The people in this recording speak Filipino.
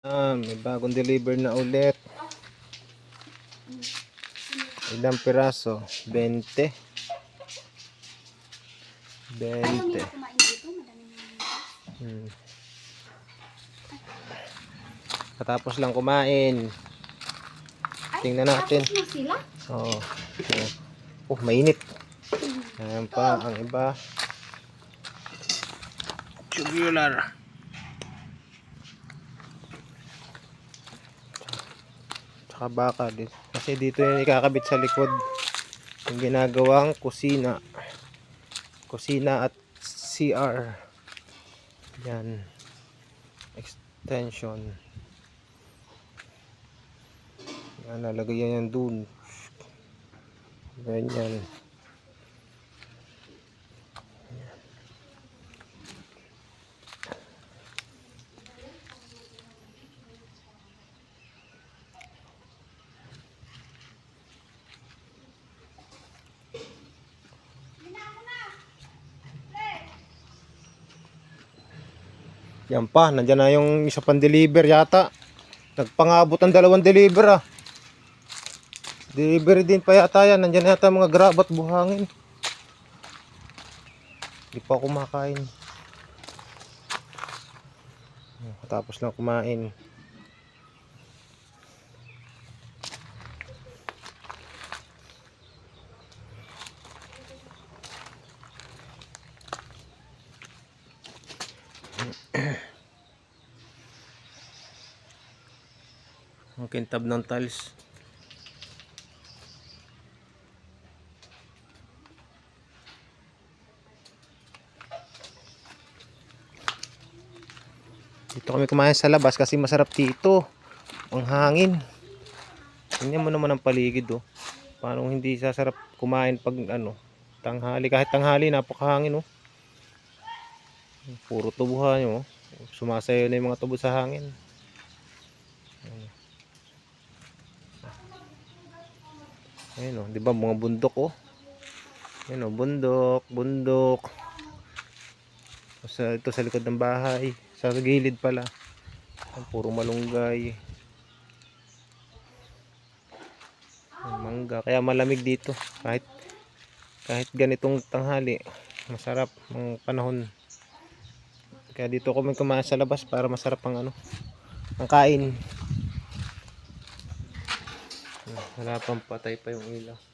Ah, may bagong deliver na ulit. Ilang piraso? 20. 20. kumain dito, madaming Hmm. Lang kumain. Tingnan natin. Oo. Oh, mainit. Ayan pa ang iba. Tubular. Tsaka baka din. Kasi dito yung ikakabit sa likod. Yung ginagawang kusina. Kusina at CR. Yan. Extension. Yan, nalagay yan yan dun. Ganyan. Yan pa, nandyan na yung isa pang deliver yata. Nagpangabot ang dalawang deliver ah. Delivery din pa yata yan. Nandyan yata mga grab at buhangin. Hindi pa kumakain. Tapos lang kumain. Ang kintab ng tiles. Dito kami kumain sa labas kasi masarap dito. Ang hangin. Tingnan mo naman ang paligid oh. Paano hindi sasarap kumain pag ano, tanghali. Kahit tanghali napakahangin oh. Puro tubuhan oh. Sumasayo na yung mga tubo sa hangin. Ayun oh, 'di ba mga bundok oh. Ayun oh, bundok, bundok. Sa ito sa likod ng bahay, sa gilid pala. Ang puro malunggay. Ang mangga, kaya malamig dito kahit kahit ganitong tanghali, masarap ang panahon. Kaya dito kami kumain sa labas para masarap ang ano, ang kain. Wala pang patay pa yung ilaw.